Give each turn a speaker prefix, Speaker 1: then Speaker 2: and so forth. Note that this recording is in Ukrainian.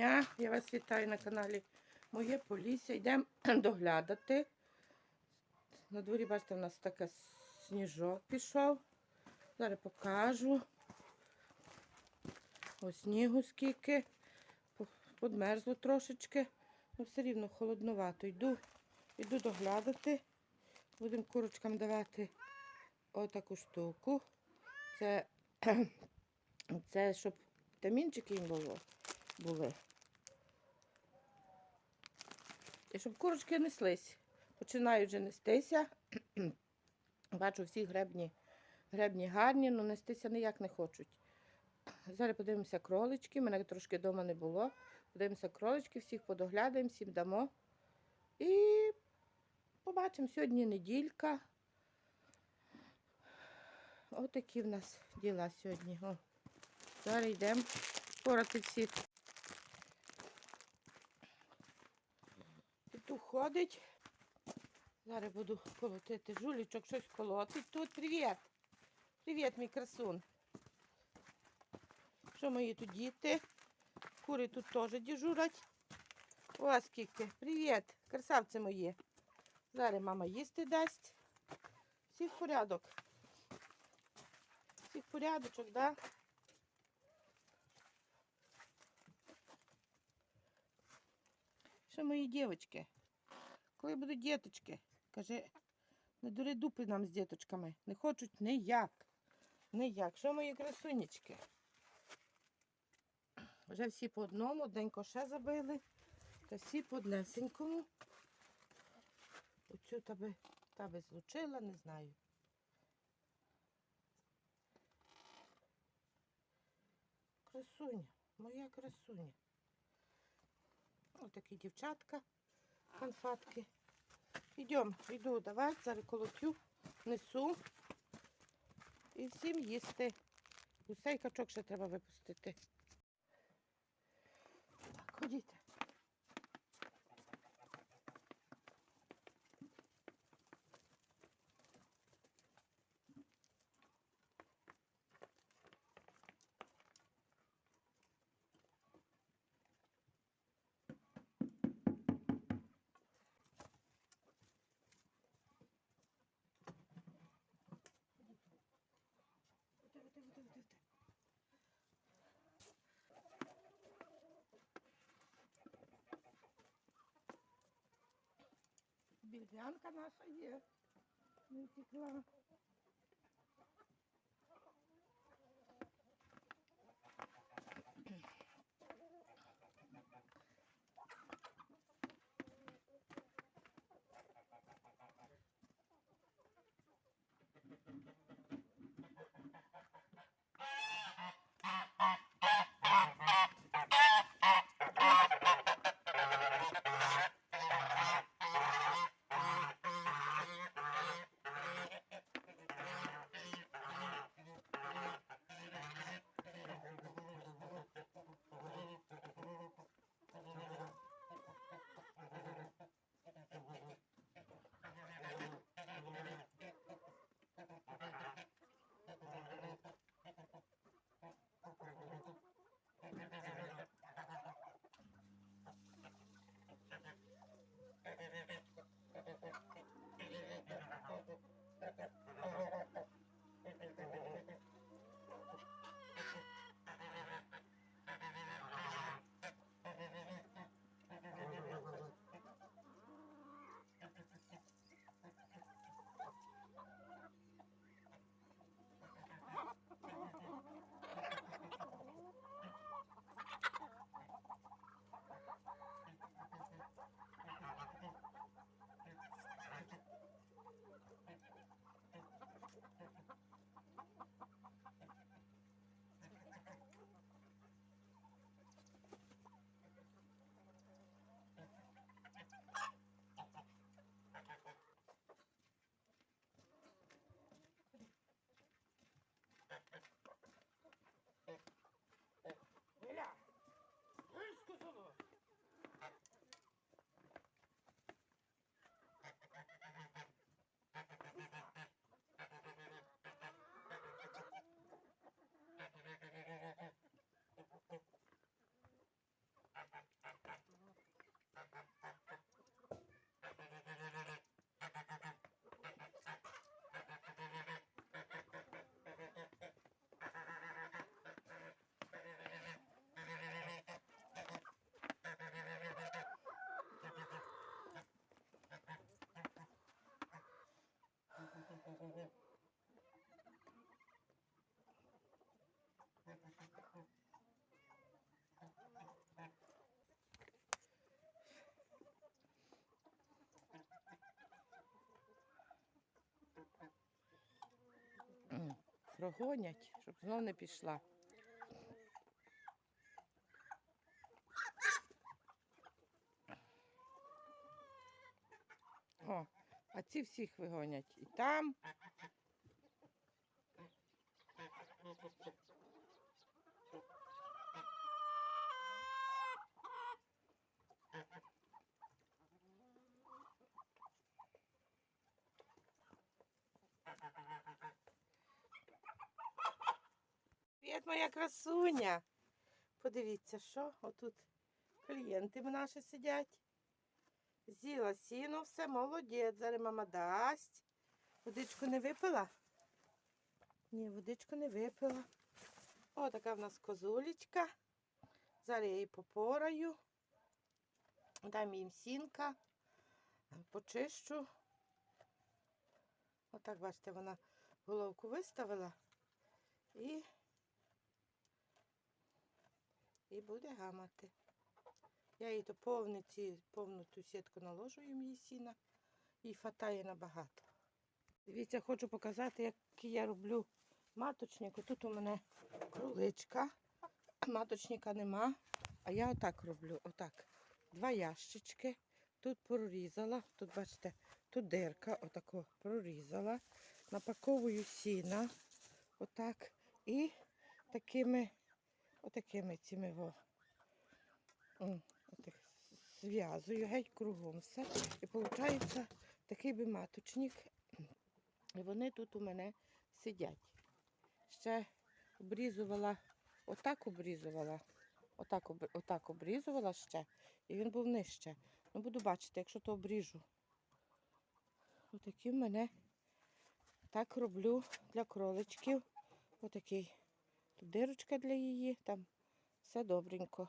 Speaker 1: дня! Я вас вітаю на каналі Моє Полісся. Йдемо доглядати. На дворі, бачите, у нас таке сніжок пішов. Зараз покажу. Ось снігу скільки. Подмерзло трошечки. Ну, все рівно холодновато. Йду, йду доглядати. Будемо курочкам давати отаку штуку. Це, це щоб вітамінчики їм було, були. І щоб курочки неслись. Починають вже нестися. Бачу, всі гребні, гребні гарні, але нестися ніяк не хочуть. Зараз подивимося кролички. Мене трошки вдома не було. Подивимося кролички, всіх подоглядаємо, всім дамо. І побачимо сьогодні неділька. Отакі в нас діла сьогодні. О. Зараз йдемо порати всі. Тут ходить. Зараз буду колотити жулічок, щось колотить. Тут привіт. Привіт, мій красун. Що мої тут діти? Кури тут теж дежурять. О, скільки. Привіт, красавці мої. Зараз мама їсти дасть. Всіх порядок. Всіх порядочок, да? Що мої дівчатки? Коли будуть діточки? Каже, не дури дупи нам з діточками. Не хочуть ніяк. Ніяк. Що мої красунечки? Вже всі по одному, денько ще забили. Та всі по однесенькому. Оцю таби, таби злучила, не знаю. Красуня, моя красуня. Ось такі дівчатка, конфатки. Йдемо, йду давай, зараз колотю, несу. І всім їсти. Гусей качок ще треба випустити. Так, ходіть. Більдянка наша є. Не. Прогонять, щоб знову не пішла. А ці всіх вигонять. І там. Привіт, моя красуня. Подивіться, що отут клієнти наші сидять. З'їла сіно, все, молодець. Зараз мама дасть. Водичку не випила? Ні, водичку не випила. О, така в нас козулечка. Зараз я її попораю. Дам їм сінка, почищу. Отак, бачите, вона головку виставила і, і буде гамати. Я їй то повну, ці, повну ту сітку наложу їм її сіна і фатає набагато. Дивіться, хочу показати, який я роблю маточник. Тут у мене кроличка, маточника нема. А я отак роблю. Отак. Два ящички. Тут прорізала. Тут, бачите, тут дирка, отако прорізала. Напаковую сіна. Отак. І такими, отакими цими во. Зв'язую геть кругом все. І виходить такий би маточник. І вони тут у мене сидять. Ще обрізувала, отак обрізувала, отак, отак обрізувала ще, і він був нижче. Ну, буду бачити, якщо то обріжу. Отакі в мене так роблю для кроличків. Отакий. Тут дирочка для її, там все добренько.